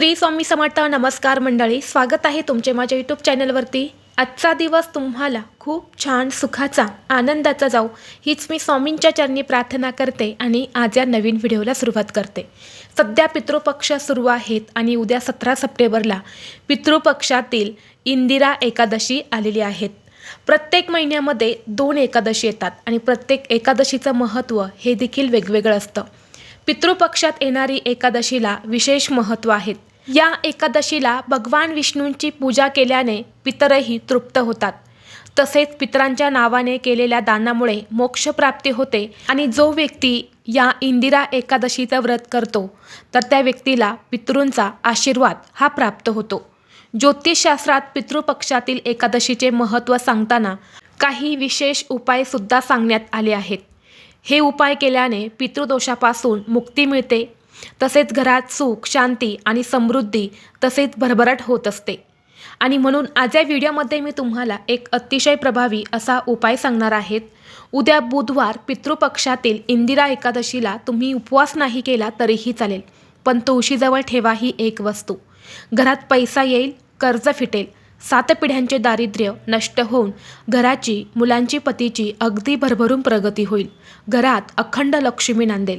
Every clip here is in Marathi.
श्री स्वामी समर्थ नमस्कार मंडळी स्वागत आहे तुमचे माझ्या यूट्यूब चॅनलवरती. आजचा दिवस तुम्हाला खूप छान सुखाचा आनंदाचा जाऊ हीच मी स्वामींच्या चरणी प्रार्थना करते आणि आज या नवीन व्हिडिओला सुरुवात करते. सध्या पितृपक्ष सुरू आहेत आणि उद्या सतरा सप्टेंबरला पितृपक्षातील इंदिरा एकादशी आलेली आहेत. प्रत्येक महिन्यामध्ये दोन एकादशी येतात आणि प्रत्येक एकादशीचं महत्त्व हे देखील वेगवेगळं असतं. पितृपक्षात येणारी एकादशीला विशेष महत्त्व आहेत या एकादशीला भगवान विष्णूंची पूजा केल्याने पितरही तृप्त होतात. तसेच पितरांच्या नावाने केलेल्या दानामुळे मोक्षप्राप्ती होते आणि जो व्यक्ती या इंदिरा एकादशीचं व्रत करतो तर त्या व्यक्तीला पितृंचा आशीर्वाद हा प्राप्त होतो. ज्योतिषशास्त्रात पितृपक्षातील एकादशीचे महत्त्व सांगताना काही विशेष उपायसुद्धा सांगण्यात आले आहेत. हे उपाय केल्याने पितृदोषापासून मुक्ती मिळते तसेच घरात सुख शांती आणि समृद्धी तसेच भरभराट होत असते. आणि म्हणून आज या व्हिडिओमध्ये मी तुम्हाला एक अतिशय प्रभावी असा उपाय सांगणार आहेत. उद्या बुधवार पितृपक्षातील इंदिरा एकादशीला तुम्ही उपवास नाही केला तरीही चालेल पण तुळशीजवळ ठेवा ही एक वस्तू. घरात पैसा येईल कर्ज फिटेल सात पिढ्यांचे दारिद्र्य नष्ट होऊन घराची मुलांची पतीची अगदी भरभरून प्रगती होईल. घरात अखंड लक्ष्मी नांदेल.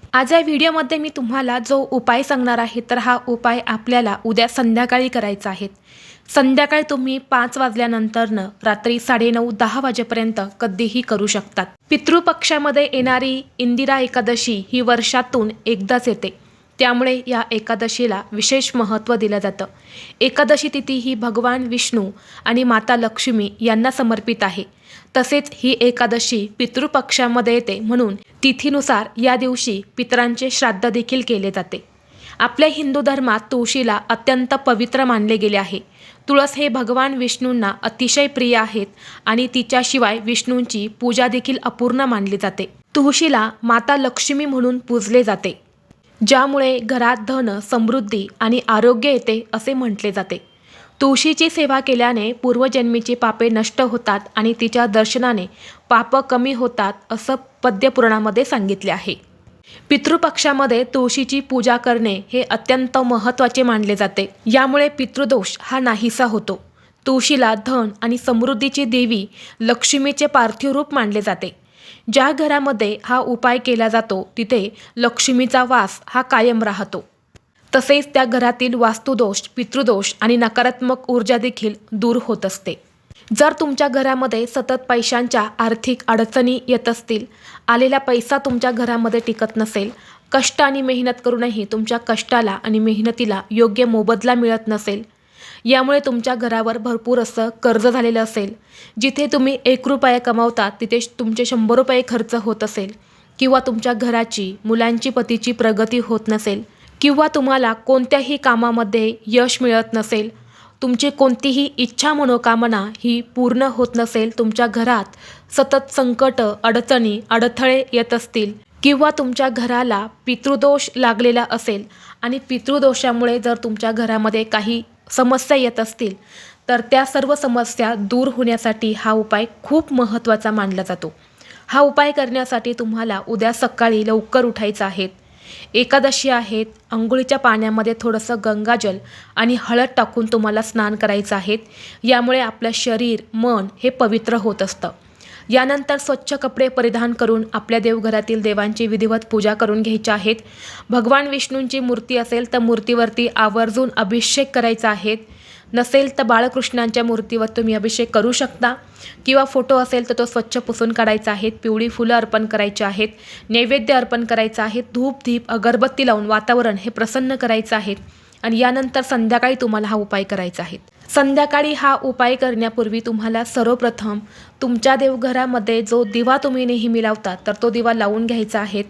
आज या व्हिडिओमध्ये मी तुम्हाला जो उपाय सांगणार आहे तर हा उपाय आपल्याला उद्या संध्याकाळी करायचा आहे. संध्याकाळी तुम्ही पाच वाजल्यानंतरनं रात्री साडेनऊ दहा वाजेपर्यंत कधीही करू शकतात. पितृपक्षामध्ये येणारी इंदिरा एकादशी ही वर्षातून एकदाच येते. त्यामुळे या एकादशीला विशेष महत्त्व दिलं जातं. एकादशी तिथी ही भगवान विष्णू आणि माता लक्ष्मी यांना समर्पित आहे. तसेच ही एकादशी पितृपक्षामध्ये येते म्हणून तिथीनुसार या दिवशी पितरांचे श्राद्ध देखील केले जाते. आपल्या हिंदू धर्मात तुळशीला अत्यंत पवित्र मानले गेले आहे. तुळस हे भगवान विष्णूंना अतिशय प्रिय आहेत आणि तिच्याशिवाय विष्णूंची पूजा देखील अपूर्ण मानली जाते. तुळशीला माता लक्ष्मी म्हणून पूजले जाते. ज्यामुळे घरात धन समृद्धी आणि आरोग्य येते असे म्हटले जाते. तुळशीची सेवा केल्याने पूर्वजन्मीची पापे नष्ट होतात आणि तिच्या दर्शनाने पाप कमी होतात असं पद्यपुराणामध्ये सांगितले आहे. पितृपक्षामध्ये तुळशीची पूजा करणे हे अत्यंत महत्त्वाचे मानले जाते. यामुळे पितृदोष हा नाहीसा होतो. तुळशीला धन आणि समृद्धीची देवी लक्ष्मीचे पार्थिव रूप मानले जाते. ज्या घरामध्ये हा उपाय केला जातो तिथे लक्ष्मीचा वास हा कायम राहतो. तसेच त्या घरातील वास्तुदोष पितृदोष आणि नकारात्मक ऊर्जा देखील दूर होत असते. जर तुमच्या घरामध्ये सतत पैशांच्या आर्थिक अडचणी येत असतील आलेला पैसा तुमच्या घरामध्ये टिकत नसेल कष्ट आणि मेहनत करूनही तुमच्या कष्टाला आणि मेहनतीला योग्य मोबदला मिळत नसेल यामुळे तुमच्या घरावर भरपूर असं कर्ज झालेलं असेल जिथे तुम्ही एक रुपया कमावता तिथे तुमचे शंभर रुपये खर्च होत असेल किंवा तुमच्या घराची मुलांची पतीची प्रगती होत नसेल किंवा तुम्हाला कोणत्याही कामामध्ये यश मिळत नसेल तुमची कोणतीही इच्छा मनोकामना ही पूर्ण होत नसेल तुमच्या घरात सतत संकट अडचणी अडथळे येत असतील किंवा तुमच्या घराला पितृदोष लागलेला असेल आणि पितृदोषामुळे जर तुमच्या घरामध्ये काही समस्या येत असतील तर त्या सर्व समस्या दूर होण्यासाठी हा उपाय खूप महत्त्वाचा मानला जातो. हा उपाय करण्यासाठी तुम्हाला उद्या सकाळी लवकर उठायचं आहे. एकादशी आहेत अंघोळीच्या पाण्यामध्ये थोडंसं गंगाजल आणि हळद टाकून तुम्हाला स्नान करायचं आहे. यामुळे आपलं शरीर मन हे पवित्र होत असतं. यानंतर स्वच्छ कपडे परिधान करून आपल्या देवघरातील देवांची विधिवत पूजा करून घ्यायच्या आहेत. भगवान विष्णूंची मूर्ती असेल तर मूर्तीवरती आवर्जून अभिषेक करायचा आहे. नसेल तर बाळकृष्णांच्या मूर्तीवर तुम्ही अभिषेक करू शकता. किंवा फोटो असेल तर तो स्वच्छ पुसून काढायचा आहेत पिवळी फुलं अर्पण करायची आहेत नैवेद्य अर्पण करायचं आहे धूप धीप अगरबत्ती लावून वातावरण हे प्रसन्न करायचं आहे. आणि यानंतर संध्याकाळी तुम्हाला हा उपाय करायचा आहे. संध्याकाळी हा उपाय करण्यापूर्वी तुम्हाला सर्वप्रथम तुमच्या देवघरामध्ये जो दिवा तुम्ही नेहमी लावता तर तो दिवा लावून घ्यायचा आहे.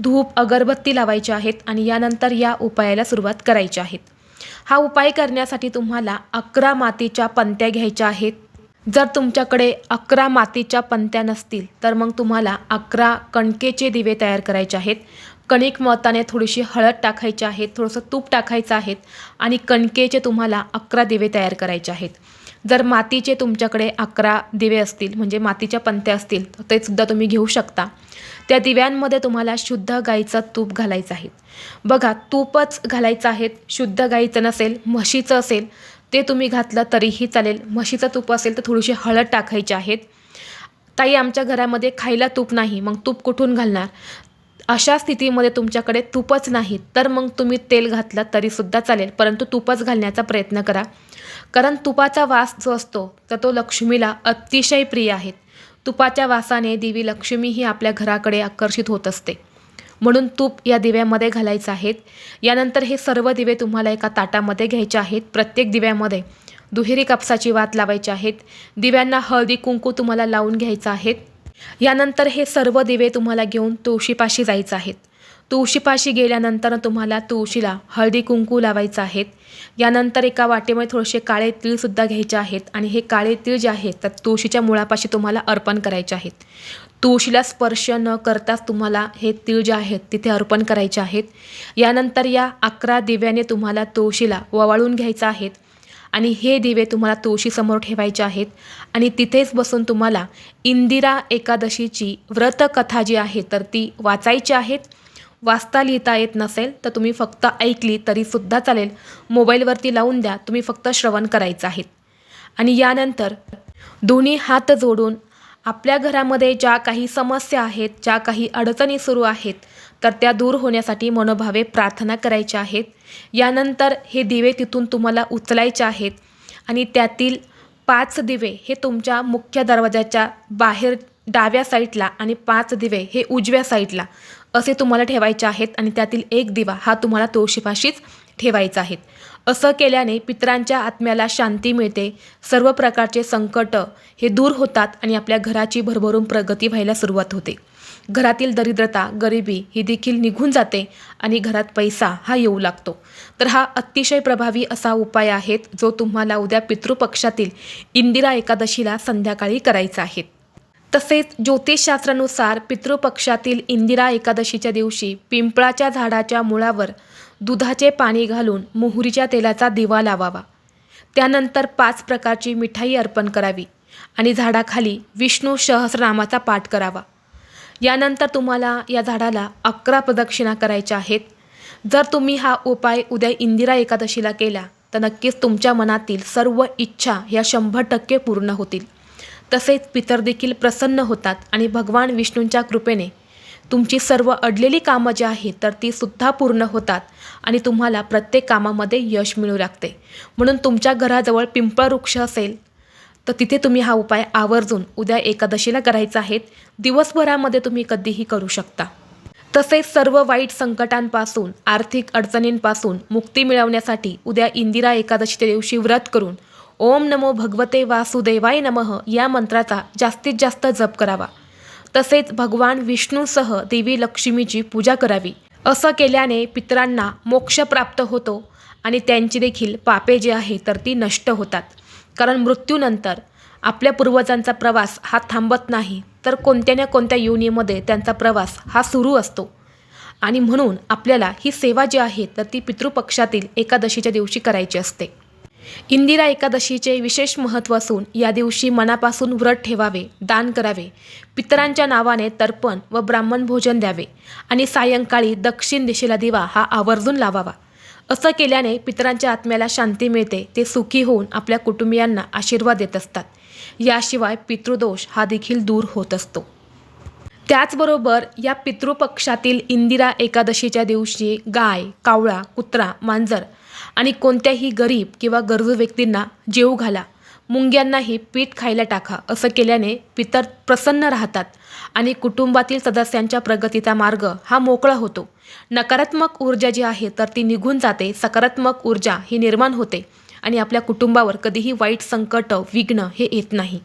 धूप अगरबत्ती लावायची आहेत आणि यानंतर या उपायाला सुरुवात करायची आहेत हा उपाय करण्यासाठी तुम्हाला अकरा मातीच्या पंत्या घ्यायच्या आहेत. जर तुमच्याकडे अकरा मातीच्या पंत्या नसतील तर मग तुम्हाला अकरा कणकेचे दिवे तयार करायचे आहेत. कणिक मताने थोडीशी हळद टाकायची आहे थोडंसं तूप टाकायचं आहेत आणि कणकेचे तुम्हाला अकरा दिवे तयार करायचे आहेत. जर मातीचे तुमच्याकडे अकरा दिवे असतील म्हणजे मातीच्या पंत्या असतील तर ते सुद्धा तुम्ही घेऊ शकता. त्या दिव्यांमध्ये तुम्हाला शुद्ध गाईचं तूप घालायचं आहे. बघा तूपच घालायचं आहे शुद्ध गाईचं नसेल म्हशीचं असेल ते तुम्ही घातलं तरीही चालेल. म्हशीचं तूप असेल तर थोडीशी हळद टाकायची आहेत ताई आमच्या घरामध्ये खायला तूप नाही मग तूप कुठून घालणार? अशा स्थितीमध्ये तुमच्याकडे तूपच नाही तर मग तुम्ही तेल घातलं तरीसुद्धा चालेल परंतु तूपच घालण्याचा प्रयत्न करा. कारण तुपाचा वास जो असतो तर तो लक्ष्मीला अतिशय प्रिय आहे. तुपाच्या वासाने देवी लक्ष्मी ही आपल्या घराकडे आकर्षित होत असते. म्हणून तूप या दिव्यामध्ये घालायचं आहेत. यानंतर हे सर्व दिवे तुम्हाला एका ताटामध्ये घ्यायचे आहेत. प्रत्येक दिव्यामध्ये दुहेरी कापसाची वात लावायची आहेत. दिव्यांना हळदी कुंकू तुम्हाला लावून घ्यायचं आहेत. यानंतर हे सर्व दिवे तुम्हाला घेऊन तुळशीपाशी जायचं आहेत. तुळशीपाशी गेल्यानंतर तुम्हाला तुळशीला हळदी कुंकू लावायचं आहेत. यानंतर एका वाटेमध्ये थोडेसे काळे तीळसुद्धा घ्यायचे आहेत आणि हे काळे तीळ जे आहेत तर तुळशीच्या मुळापाशी तुम्हाला अर्पण करायचे आहेत. तुळशीला स्पर्श न करताच तुम्हाला हे तीळ जे आहेत तिथे अर्पण करायचे आहेत. यानंतर या अकरा दिव्याने तुम्हाला तुळशीला ववाळून घ्यायचं आहेत आणि हे दिवे तुम्हाला तुळशीसमोर ठेवायचे आहेत आणि तिथेच बसून तुम्हाला इंदिरा एकादशीची व्रतकथा जी आहे तर ती वाचायची आहेत. वाचता लिहिता येत नसेल तर तुम्ही फक्त ऐकली तरीसुद्धा चालेल. मोबाईलवरती लावून द्या तुम्ही फक्त श्रवण करायचं आहेत आणि यानंतर दोन्ही हात जोडून आपल्या घरामध्ये ज्या काही समस्या आहेत ज्या काही अडचणी सुरू आहेत तर त्या दूर होण्यासाठी मनोभावे प्रार्थना करायच्या आहेत. यानंतर हे दिवे तिथून तुम्हाला उचलायचे आहेत आणि त्यातील पाच दिवे हे तुमच्या मुख्य दरवाजाच्या बाहेर डाव्या साईडला आणि पाच दिवे हे उजव्या साईडला. असे तुम्हाला ठेवायचे आहेत आणि त्यातील एक दिवा हा तुम्हाला तुळशीपाशीच ठेवायचा आहे. असं केल्याने पितरांच्या आत्म्याला शांती मिळते. सर्व प्रकारचे संकट हे दूर होतात आणि आपल्या घराची भरभरून प्रगती व्हायला सुरुवात होते. घरातील दरिद्रता गरिबी ही देखील निघून जाते आणि घरात पैसा हा येऊ लागतो. तर हा अतिशय प्रभावी असा उपाय आहे जो तुम्हाला उद्या पितृपक्षातील इंदिरा एकादशीला संध्याकाळी करायचा आहे. तसेच ज्योतिषशास्त्रानुसार पितृपक्षातील इंदिरा एकादशीच्या दिवशी पिंपळाच्या झाडाच्या मुळावर दुधाचे पाणी घालून मोहरीच्या तेलाचा दिवा लावावा. त्यानंतर पाच प्रकारची मिठाई अर्पण करावी आणि झाडाखाली विष्णू सहस्रनामाचा पाठ करावा. यानंतर तुम्हाला या झाडाला अकरा प्रदक्षिणा करायच्या आहेत. जर तुम्ही हा उपाय उद्या इंदिरा एकादशीला केला तर नक्कीच तुमच्या मनातील सर्व इच्छा ह्या शंभर टक्के पूर्ण होतील. तसेच पितर देखील प्रसन्न होतात आणि भगवान विष्णूंच्या कृपेने तुमची सर्व अडलेली कामं जी आहेत तर ती सुद्धा पूर्ण होतात आणि तुम्हाला प्रत्येक कामामध्ये यश मिळू लागते. म्हणून तुमच्या घराजवळ पिंपळ वृक्ष असेल तर तिथे तुम्ही हा उपाय आवर्जून उद्या एकादशीला करायचा आहे. दिवसभरामध्ये तुम्ही कधीही करू शकता. तसेच सर्व वाईट संकटांपासून आर्थिक अडचणींपासून मुक्ती मिळवण्यासाठी उद्या इंदिरा एकादशीच्या दिवशी व्रत करून ओम नमो भगवते वासुदेवाय नमः या मंत्राचा जास्तीत जास्त जप करावा. तसेच भगवान विष्णूसह देवी लक्ष्मीची पूजा करावी. असं केल्याने पितरांना मोक्ष प्राप्त होतो आणि त्यांची देखील पापे जी आहे तर ती नष्ट होतात. कारण मृत्यूनंतर आपल्या पूर्वजांचा प्रवास हा थांबत नाही तर कोणत्या ना कोणत्या योनीमध्ये त्यांचा प्रवास हा सुरू असतो. आणि म्हणून आपल्याला ही सेवा जी आहे तर ती पितृपक्षातील एकादशीच्या दिवशी करायची असते. इंदिरा एकादशीचे विशेष महत्त्व असून या दिवशी मनापासून व्रत ठेवावे दान करावे पितरांच्या नावाने तर्पण व ब्राह्मण भोजन द्यावे आणि सायंकाळी दक्षिण दिशेला दिवा हा आवर्जून लावावा. असं केल्याने पितरांच्या आत्म्याला शांती मिळते ते सुखी होऊन आपल्या कुटुंबियांना आशीर्वाद देत असतात. याशिवाय पितृदोष हा देखील दूर होत असतो. त्याचबरोबर या पितृपक्षातील इंदिरा एकादशीच्या दिवशी गाय कावळा कुत्रा मांजर आणि कोणत्याही गरीब किंवा गरजू व्यक्तींना जेऊ घाला. मुंग्यांनाही पीठ खायला टाका असं केल्याने पितर प्रसन्न राहतात आणि कुटुंबातील सदस्यांच्या प्रगतीचा मार्ग हा मोकळा होतो. नकारात्मक ऊर्जा जी आहे तर ती निघून जाते. सकारात्मक ऊर्जा ही निर्माण होते आणि आपल्या कुटुंबावर कधीही वाईट संकट विघ्न हे येत नाही.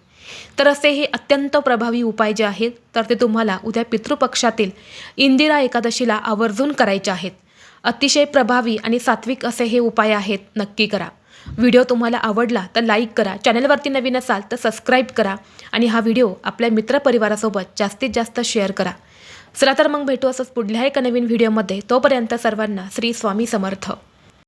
तर असे हे अत्यंत प्रभावी उपाय जे आहेत तर ते तुम्हाला उद्या पितृपक्षातील इंदिरा एकादशीला आवर्जून करायचे आहेत. अतिशय प्रभावी आणि सात्विक असे हे उपाय आहेत. नक्की करा. व्हिडिओ तुम्हाला आवडला तर लाईक करा. चॅनलवरती नवीन असाल तर सबस्क्राईब करा आणि हा व्हिडिओ आपल्या मित्रपरिवारासोबत जास्तीत जास्त शेअर करा. चला तर मग भेटू असंच पुढल्या एका नवीन व्हिडिओमध्ये. तोपर्यंत सर्वांना श्री स्वामी समर्थ.